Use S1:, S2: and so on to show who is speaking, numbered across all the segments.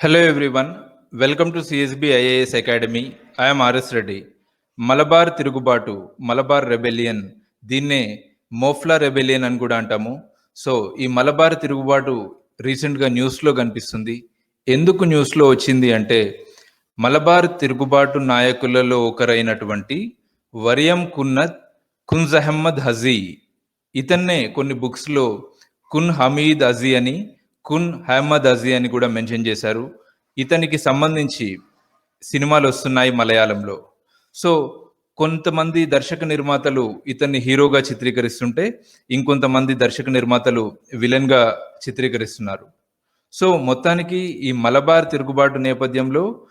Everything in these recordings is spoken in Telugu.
S1: Hello everyone welcome to CSB IAS academy I'm R S Reddy Malabar తిరుగుబాటు మలబార్ రెబెలియన్ దీన్నే మోఫ్లా రెబెలియన్ అని కూడా అంటాము. సో ఈ మలబార్ తిరుగుబాటు రీసెంట్గా న్యూస్లో కనిపిస్తుంది. ఎందుకు న్యూస్లో వచ్చింది అంటే మలబార్ తిరుగుబాటు నాయకులలో ఒకరైనటువంటి వరియం కున్నత్ కున్జ్ అహ్మద్ హజీ. ఇతన్నే కొన్ని బుక్స్లో కున్ హమీద్ అజీ అని కున్ అహ్మద్ అజీ అని కూడా మెన్షన్ చేశారు. ఇతనికి సంబంధించి సినిమాలు వస్తున్నాయి మలయాళంలో. సో కొంతమంది దర్శక నిర్మాతలు ఇతన్ని హీరోగా చిత్రీకరిస్తుంటే ఇంకొంతమంది దర్శక నిర్మాతలు విలన్గా చిత్రీకరిస్తున్నారు. సో మొత్తానికి ఈ మలబార్ తిరుగుబాటు నేపథ్యంలో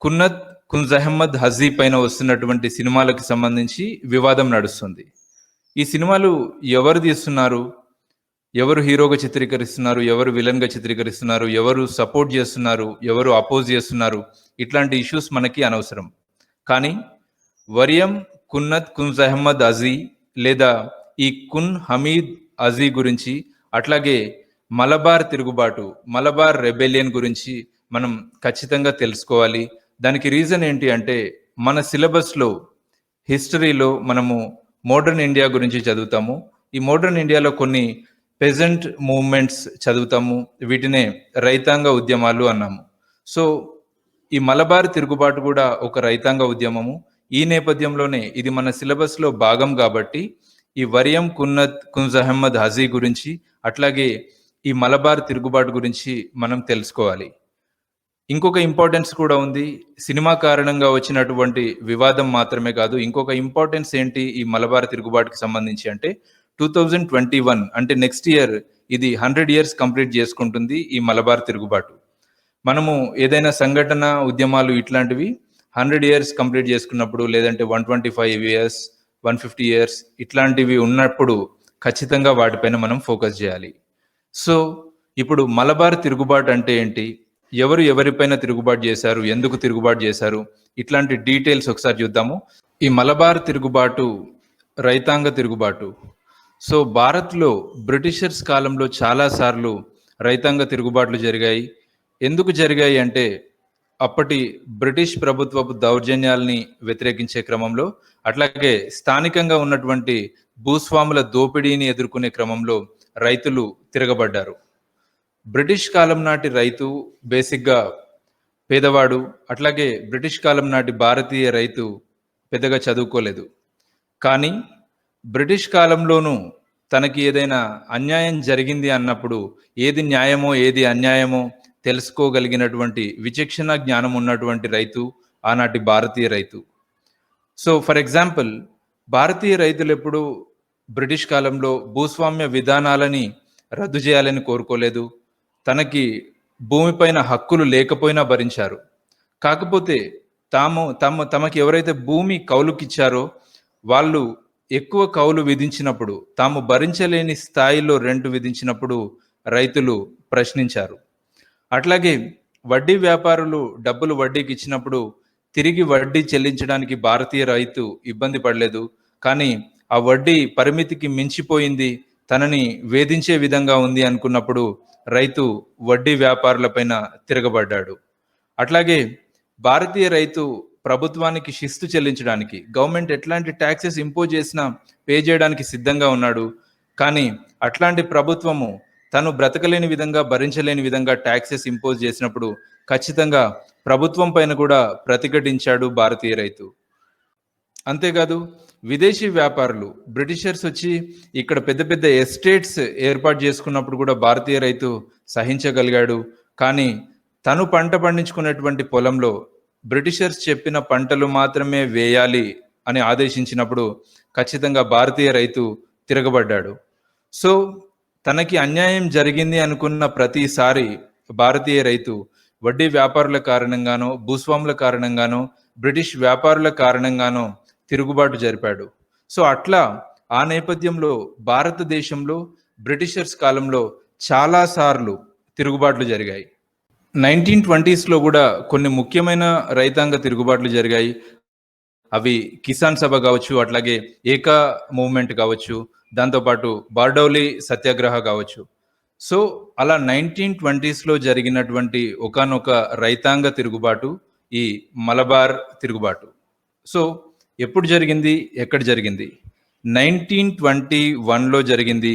S1: కున్నత్ కున్స్ అహ్మద్ హజీ పైన వస్తున్నటువంటి సినిమాలకు సంబంధించి వివాదం నడుస్తుంది. ఈ సినిమాలు ఎవరు తీస్తున్నారు? ఎవరు హీరోగా చిత్రీకరిస్తున్నారు ఎవరు విలన్గా చిత్రీకరిస్తున్నారు ఎవరు సపోర్ట్ చేస్తున్నారు ఎవరు అపోజ్ చేస్తున్నారు ఇట్లాంటి ఇష్యూస్ మనకి అనవసరం. కానీ వరియం కున్నత్ కున్స్ అహ్మద్ అజీ లేదా ఈ కున్ హమీద్ అజీ గురించి అట్లాగే మలబార్ తిరుగుబాటు మలబార్ రెబెలియన్ గురించి మనం ఖచ్చితంగా తెలుసుకోవాలి. దానికి రీజన్ ఏంటి అంటే మన సిలబస్లో హిస్టరీలో మనము మోడర్న్ ఇండియా గురించి చదువుతాము. ఈ మోడర్న్ ఇండియాలో కొన్ని పెజెంట్ మూవ్మెంట్స్ చదువుతాము వీటినే రైతాంగ ఉద్యమాలు అన్నాము. సో ఈ మలబార్ తిరుగుబాటు కూడా ఒక రైతాంగ ఉద్యమము. ఈ నేపథ్యంలోనే ఇది మన సిలబస్లో భాగం కాబట్టి ఈ వరియం కున్నత్ కున్స్ అహ్మద్ హజీ గురించి అట్లాగే ఈ మలబార్ తిరుగుబాటు గురించి మనం తెలుసుకోవాలి. ఇంకొక ఇంపార్టెన్స్ కూడా ఉంది. సినిమా కారణంగా వచ్చినటువంటి వివాదం మాత్రమే కాదు ఇంకొక ఇంపార్టెన్స్ ఏంటి ఈ మలబార్ తిరుగుబాటుకి సంబంధించి అంటే టూ థౌజండ్ ట్వంటీ వన్ అంటే నెక్స్ట్ ఇయర్ ఇది హండ్రెడ్ ఇయర్స్ కంప్లీట్ చేసుకుంటుంది ఈ మలబార్ తిరుగుబాటు. మనము ఏదైనా సంఘటన ఉద్యమాలు ఇట్లాంటివి హండ్రెడ్ ఇయర్స్ కంప్లీట్ చేసుకున్నప్పుడు లేదంటే one twenty five years one fifty years ఇట్లాంటివి ఉన్నప్పుడు ఖచ్చితంగా వాటిపైన మనం ఫోకస్ చేయాలి. సో ఇప్పుడు మలబార్ తిరుగుబాటు అంటే ఏంటి? ఎవరు ఎవరిపైన తిరుగుబాటు చేశారు? ఎందుకు తిరుగుబాటు చేశారు? ఇట్లాంటి డీటెయిల్స్ ఒకసారి చూద్దాము. ఈ మలబార్ తిరుగుబాటు రైతాంగ తిరుగుబాటు సో భారత్లో బ్రిటిషర్స్ కాలంలో చాలాసార్లు రైతాంగ తిరుగుబాట్లు జరిగాయి. ఎందుకు జరిగాయి అంటే అప్పటి బ్రిటిష్ ప్రభుత్వపు దౌర్జన్యాల్ని వ్యతిరేకించే క్రమంలో అట్లాగే స్థానికంగా ఉన్నటువంటి భూస్వాముల దోపిడీని ఎదుర్కొనే క్రమంలో రైతులు తిరగబడ్డారు. బ్రిటిష్ కాలం నాటి రైతు బేసిక్గా పేదవాడు అట్లాగే బ్రిటిష్ కాలం నాటి భారతీయ రైతు పెద్దగా చదువుకోలేదు. కానీ బ్రిటిష్ కాలంలోనూ తనకి ఏదైనా అన్యాయం జరిగింది అన్నప్పుడు ఏది న్యాయమో ఏది అన్యాయమో తెలుసుకోగలిగినటువంటి విచక్షణ జ్ఞానం ఉన్నటువంటి రైతు ఆనాటి భారతీయ రైతు. సో ఫర్ ఎగ్జాంపుల్ భారతీయ రైతులు ఎప్పుడు బ్రిటిష్ కాలంలో భూస్వామ్య విధానాలని రద్దు చేయాలని కోరుకోలేదు. తనకి భూమిపైన హక్కులు లేకపోయినా భరించారు. కాకపోతే తాము తమ తమకి ఎవరైతే భూమి కౌలుకిచ్చారో వాళ్ళు ఎక్కువ కౌలు విధించినప్పుడు తాము భరించలేని స్థాయిలో రెంట్ విధించినప్పుడు రైతులు ప్రశ్నించారు. అట్లాగే వడ్డీ వ్యాపారులు డబ్బులు వడ్డీకి ఇచ్చినప్పుడు తిరిగి వడ్డీ చెల్లించడానికి భారతీయ రైతు ఇబ్బంది పడలేదు. కానీ ఆ వడ్డీ పరిమితికి మించిపోయింది తనని వేధించే విధంగా ఉంది అనుకున్నప్పుడు రైతు వడ్డీ వ్యాపారులపైన తిరగబడ్డాడు. అట్లాగే భారతీయ రైతు ప్రభుత్వానికి శిస్తు చెల్లించడానికి. గవర్నమెంట్ ఎట్లాంటి ట్యాక్సెస్ ఇంపోజ్ చేసినా పే చేయడానికి సిద్ధంగా ఉన్నాడు. కానీ అట్లాంటి ప్రభుత్వము తను బ్రతకలేని విధంగా భరించలేని విధంగా ట్యాక్సెస్ ఇంపోజ్ చేసినప్పుడు ఖచ్చితంగా ప్రభుత్వం పైన కూడా ప్రతిఘటించాడు భారతీయ రైతు. అంతేకాదు విదేశీ వ్యాపారులు బ్రిటిషర్స్ వచ్చి ఇక్కడ పెద్ద పెద్ద ఎస్టేట్స్ ఏర్పాటు చేసుకున్నప్పుడు కూడా భారతీయ రైతు సహించగలిగాడు. కానీ తను పంట పండించుకున్నటువంటి పొలంలో బ్రిటిషర్స్ చెప్పిన పంటలు మాత్రమే వేయాలి అని ఆదేశించినప్పుడు ఖచ్చితంగా భారతీయ రైతు తిరగబడ్డాడు. సో తనకి అన్యాయం జరిగింది అనుకున్న ప్రతిసారి భారతీయ రైతు వడ్డీ వ్యాపారుల కారణంగానో భూస్వాముల కారణంగానో బ్రిటిష్ వ్యాపారుల కారణంగానో తిరుగుబాటు జరిపాడు. సో అట్లా ఆ నేపథ్యంలో భారతదేశంలో బ్రిటిషర్స్ కాలంలో చాలాసార్లు తిరుగుబాట్లు జరిగాయి. నైన్టీన్ ట్వంటీస్లో కూడా కొన్ని ముఖ్యమైన రైతాంగ తిరుగుబాట్లు జరిగాయి. అవి కిసాన్ సభ కావచ్చు అట్లాగే ఏకా మూవ్మెంట్ కావచ్చు దాంతోపాటు బార్డౌలీ సత్యాగ్రహ కావచ్చు. సో అలా నైన్టీన్ ట్వంటీస్లో జరిగినటువంటి ఒకానొక రైతాంగ తిరుగుబాటు ఈ మలబార్ తిరుగుబాటు. సో ఎప్పుడు జరిగింది? ఎక్కడ జరిగింది? నైన్టీన్ ట్వంటీ వన్లో జరిగింది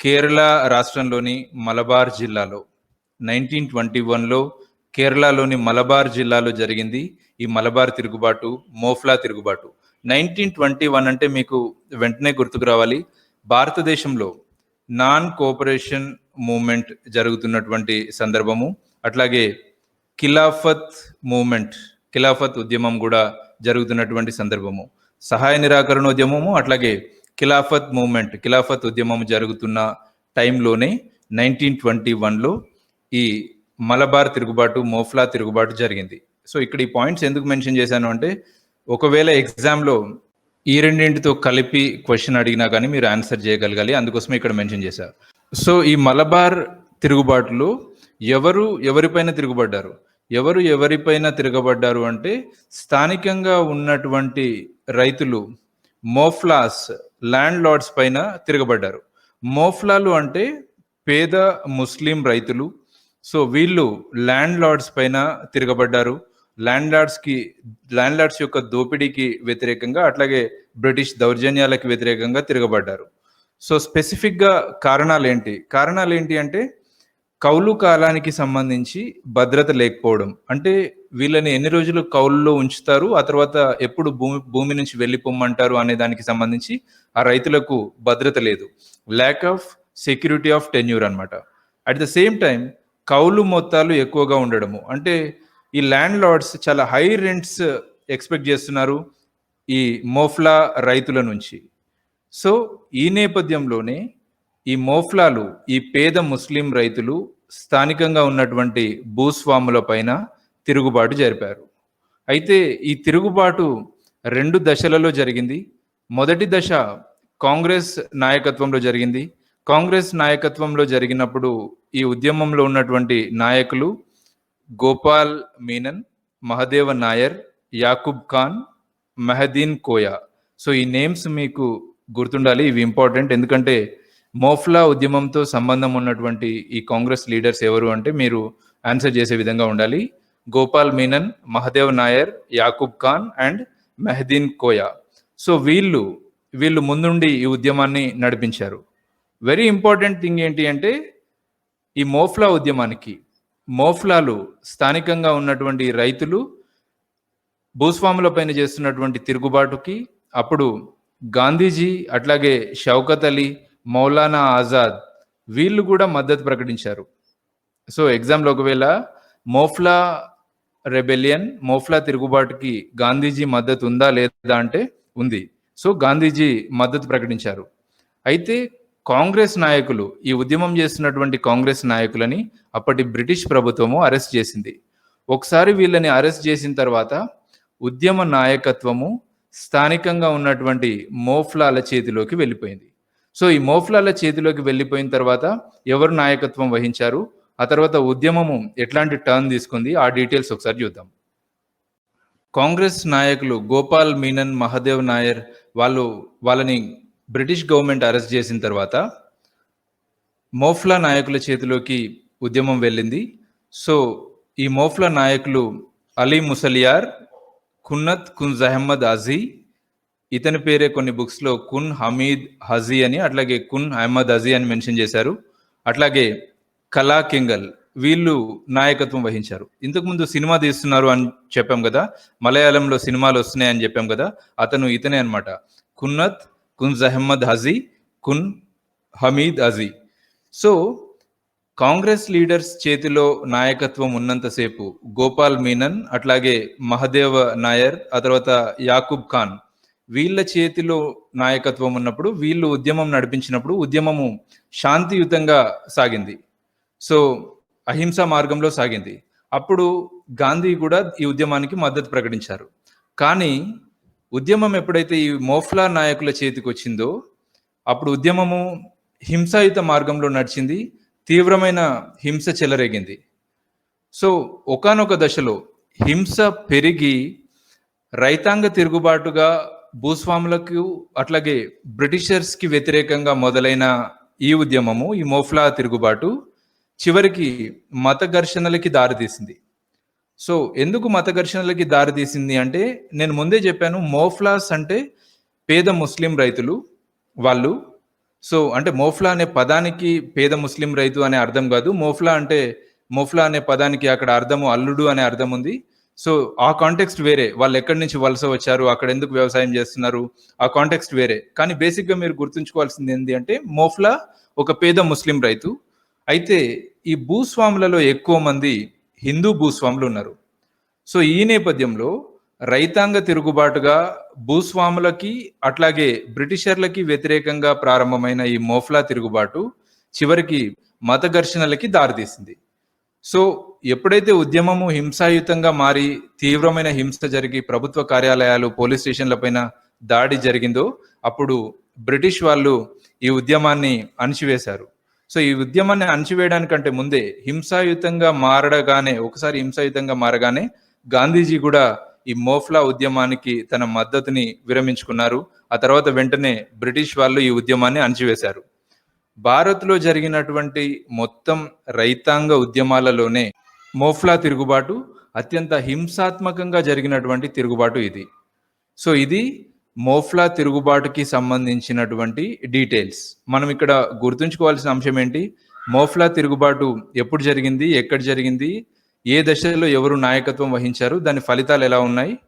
S1: కేరళ రాష్ట్రంలోని మలబార్ జిల్లాలో. నైన్టీన్ ట్వంటీ వన్లో కేరళలోని మలబార్ జిల్లాలో జరిగింది ఈ మలబార్ తిరుగుబాటు మోఫ్లా తిరుగుబాటు. నైన్టీన్ ట్వంటీ వన్ అంటే మీకు వెంటనే గుర్తుకు రావాలి. భారతదేశంలో నాన్ కోఆపరేషన్ మూమెంట్ జరుగుతున్నటువంటి సందర్భము. అట్లాగే ఖిలాఫత్ మూమెంట్ ఖిలాఫత్ ఉద్యమం కూడా జరుగుతున్నటువంటి సందర్భము. సహాయ నిరాకరణ ఉద్యమము అట్లాగే ఖిలాఫత్ మూమెంట్ ఖిలాఫత్ ఉద్యమం జరుగుతున్న టైంలోనే నైన్టీన్ ట్వంటీ వన్లో ఈ మలబార్ తిరుగుబాటు మోఫ్లా తిరుగుబాటు జరిగింది. సో ఇక్కడ ఈ పాయింట్స్ ఎందుకు మెన్షన్ చేశాను అంటే ఒకవేళ ఎగ్జామ్లో ఈ రెండింటితో కలిపి క్వశ్చన్ అడిగినా కానీ మీరు ఆన్సర్ చేయగలగాలి. అందుకోసమే ఇక్కడ మెన్షన్ చేశారు సో ఈ మలబార్ తిరుగుబాటులో ఎవరు ఎవరిపైన తిరుగుబడ్డారు? ఎవరు ఎవరిపైన తిరగబడ్డారు అంటే స్థానికంగా ఉన్నటువంటి రైతులు మోఫ్లాస్ ల్యాండ్ లార్డ్స్ పైన తిరగబడ్డారు. మోఫ్లాలు అంటే పేద ముస్లిం రైతులు సో వీళ్ళు ల్యాండ్ లార్డ్స్ పైన తిరగబడ్డారు. ల్యాండ్ లార్డ్స్కి ల్యాండ్ లార్డ్స్ యొక్క దోపిడీకి వ్యతిరేకంగా అట్లాగే బ్రిటిష్ దౌర్జన్యాలకు వ్యతిరేకంగా తిరగబడ్డారు. సో స్పెసిఫిక్గా కారణాలు ఏంటి కారణాలు ఏంటి అంటే కౌలు కాలానికి సంబంధించి భద్రత లేకపోవడం. అంటే వీళ్ళని ఎన్ని రోజులు కౌలులో ఉంచుతారు? ఆ తర్వాత ఎప్పుడు భూమి భూమి నుంచి వెళ్ళిపోమ్మంటారు అనే దానికి సంబంధించి ఆ రైతులకు భద్రత లేదు. Lack of security of tenure అనమాట అట్ ద సేమ్ టైం కౌలు మొత్తాలు ఎక్కువగా ఉండడము. అంటే ఈ ల్యాండ్ లార్డ్స్ చాలా హై రెంట్స్ ఎక్స్పెక్ట్ చేస్తున్నారు ఈ మోఫ్లా రైతుల నుంచి. సో ఈ నేపథ్యంలోనే ఈ మోఫ్లాలు ఈ పేద ముస్లిం రైతులు స్థానికంగా ఉన్నటువంటి భూస్వాముల పైన తిరుగుబాటు జరిపారు. అయితే ఈ తిరుగుబాటు రెండు దశలలో జరిగింది. మొదటి దశ కాంగ్రెస్ నాయకత్వంలో జరిగింది. కాంగ్రెస్ నాయకత్వంలో జరిగినప్పుడు ఈ ఉద్యమంలో ఉన్నటువంటి నాయకులు గోపాల్ మీనన్ మహదేవ నాయర్ యాకూబ్ ఖాన్ మెహదీన్ కోయా. సో ఈ నేమ్స్ మీకు గుర్తుండాలి ఇవి ఇంపార్టెంట్. ఎందుకంటే మోఫ్లా ఉద్యమంతో సంబంధం ఉన్నటువంటి ఈ కాంగ్రెస్ లీడర్స్ ఎవరు అంటే మీరు ఆన్సర్ చేసే విధంగా ఉండాలి. గోపాల్ మీనన్ మహదేవ్ నాయర్ యాకూబ్ ఖాన్ అండ్ మెహదీన్ కోయా. సో వీళ్ళు వీళ్ళు ముందుండి ఈ ఉద్యమాన్ని నడిపించారు. వెరీ ఇంపార్టెంట్ థింగ్ ఏంటి అంటే ఈ మోఫ్లా ఉద్యమానికి మోఫ్లాలు స్థానికంగా ఉన్నటువంటి రైతులు భూస్వాముల పైన చేస్తున్నటువంటి తిరుగుబాటుకి అప్పుడు గాంధీజీ అట్లాగే షౌకత్ అలీ మౌలానా ఆజాద్ వీళ్ళు కూడా మద్దతు ప్రకటించారు. సో ఎగ్జామ్లో ఒకవేళ మోఫ్లా రెబెలియన్ మోఫ్లా తిరుగుబాటుకి గాంధీజీ మద్దతు ఉందా లేదా అంటే ఉంది. సో గాంధీజీ మద్దతు ప్రకటించారు. అయితే కాంగ్రెస్ నాయకులు ఈ ఉద్యమం చేస్తున్నటువంటి కాంగ్రెస్ నాయకులని అప్పటి బ్రిటిష్ ప్రభుత్వము అరెస్ట్ చేసింది. ఒకసారి వీళ్ళని అరెస్ట్ చేసిన తర్వాత ఉద్యమ నాయకత్వము స్థానికంగా ఉన్నటువంటి మోఫ్లాల చేతిలోకి వెళ్ళిపోయింది. సో ఈ మోఫ్లాల చేతిలోకి వెళ్ళిపోయిన తర్వాత ఎవరు నాయకత్వం వహించారు? ఆ తర్వాత ఉద్యమము ఎట్లాంటి టర్న్ తీసుకుంది? ఆ డీటెయిల్స్ ఒకసారి చూద్దాం. కాంగ్రెస్ నాయకులు గోపాల్ మీనన్ మహదేవ్ నాయర్ వాళ్ళు వాళ్ళని బ్రిటిష్ గవర్నమెంట్ అరెస్ట్ చేసిన తర్వాత మోఫ్లా నాయకుల చేతిలోకి ఉద్యమం వెళ్ళింది. సో ఈ మోఫ్లా నాయకులు అలీ ముసలియార్ కున్నత్ కున్ జహమ్మద్ అజీ ఇతని పేరే కొన్ని బుక్స్లో కున్ హమీద్ హజీ అని అట్లాగే కున్ అహ్మద్ అజీ అని మెన్షన్ చేశారు. అట్లాగే కళా కింగల్ వీళ్ళు నాయకత్వం వహించారు. ఇంతకుముందు సినిమా తీస్తున్నారు అని చెప్పాం కదా మలయాళంలో సినిమాలు వస్తున్నాయి అని చెప్పాం కదా అతను ఇతనే అనమాట కున్నత్ కున్ జహమ్మద్ హజీ కున్ హమీద్ అజీ సో కాంగ్రెస్ లీడర్స్ చేతిలో నాయకత్వం ఉన్నంతసేపు గోపాల్ మీనన్ అట్లాగే మహదేవ నాయర్ ఆ తర్వాత యాకూబ్ ఖాన్ వీళ్ళ చేతిలో నాయకత్వం ఉన్నప్పుడు వీళ్ళు ఉద్యమం నడిపించినప్పుడు ఉద్యమము శాంతియుతంగా సాగింది. సో అహింసా మార్గంలో సాగింది. అప్పుడు గాంధీ కూడా ఈ ఉద్యమానికి మద్దతు ప్రకటించారు. కానీ ఉద్యమం ఎప్పుడైతే ఈ మోఫ్లా నాయకుల చేతికి వచ్చిందో అప్పుడు ఉద్యమము హింసాయుత మార్గంలో నడిచింది తీవ్రమైన హింస చెలరేగింది. సో ఒకానొక దశలో హింస పెరిగి రైతాంగ తిరుగుబాటుగా భూస్వాములకు అట్లాగే బ్రిటిషర్స్కి వ్యతిరేకంగా మొదలైన ఈ ఉద్యమము ఈ మోఫ్లా తిరుగుబాటు చివరికి మత ఘర్షణలకి దారితీసింది. సో ఎందుకు మత ఘర్షణలకి దారితీసింది అంటే నేను ముందే చెప్పాను మోఫ్లాస్ అంటే పేద ముస్లిం రైతులు వాళ్ళు. సో అంటే మోఫ్లా అనే పదానికి పేద ముస్లిం రైతు అనే అర్థం కాదు. మోఫ్లా అంటే మోఫ్లా అనే పదానికి అక్కడ అర్థము అల్లుడు అనే అర్థం ఉంది. సో ఆ కాంటెక్స్ట్ వేరే. వాళ్ళు ఎక్కడి నుంచి వలస వచ్చారు అక్కడ ఎందుకు వ్యవసాయం చేస్తున్నారు ఆ కాంటెక్స్ట్ వేరే. కానీ బేసిక్గా మీరు గుర్తుంచుకోవాల్సింది ఏంటి అంటే మోఫ్లా ఒక పేద ముస్లిం రైతు. అయితే ఈ భూస్వాములలో ఎక్కువ మంది హిందూ భూస్వాములు ఉన్నారు. సో ఈ నేపథ్యంలో రైతాంగ తిరుగుబాటుగా భూస్వాములకి అట్లాగే బ్రిటిషర్లకి వ్యతిరేకంగా ప్రారంభమైన ఈ మోఫ్లా తిరుగుబాటు చివరికి మత ఘర్షణలకి దారితీసింది. సో ఎప్పుడైతే ఉద్యమము హింసాయుతంగా మారి తీవ్రమైన హింస జరిగి ప్రభుత్వ కార్యాలయాలు పోలీస్ స్టేషన్లపైన దాడి జరిగిందో అప్పుడు బ్రిటిష్ వాళ్ళు ఈ ఉద్యమాన్ని అణిచివేశారు. సో ఈ ఉద్యమాన్ని అణచివేయడానికంటే ముందే హింసాయుతంగా మారడగానే ఒకసారి హింసాయుతంగా మారగానే గాంధీజీ కూడా ఈ మోఫ్లా ఉద్యమానికి తన మద్దతుని విరమించుకున్నారు. ఆ తర్వాత వెంటనే బ్రిటిష్ వాళ్ళు ఈ ఉద్యమాన్ని అణచివేశారు. భారత్లో జరిగినటువంటి మొత్తం రైతాంగ ఉద్యమాలలోనే మోఫ్లా తిరుగుబాటు అత్యంత హింసాత్మకంగా జరిగినటువంటి తిరుగుబాటు ఇది. సో ఇది మోఫ్లా తిరుగుబాటుకి సంబంధించినటువంటి డీటెయిల్స్. మనం ఇక్కడ గుర్తుంచుకోవాల్సిన అంశం ఏంటి? మోఫ్లా తిరుగుబాటు ఎప్పుడు జరిగింది? ఎక్కడ జరిగింది? ఏ దశలో ఎవరు నాయకత్వం వహించారు? దాని ఫలితాలు ఎలా ఉన్నాయి?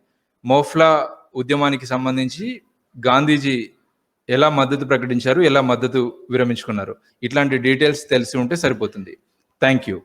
S1: మోఫ్లా ఉద్యమానికి సంబంధించి గాంధీజీ ఎలా మద్దతు ప్రకటించారు? ఎలా మద్దతు విరమించుకున్నారు? ఇట్లాంటి డీటెయిల్స్ తెలిసి ఉంటే సరిపోతుంది. Thank you.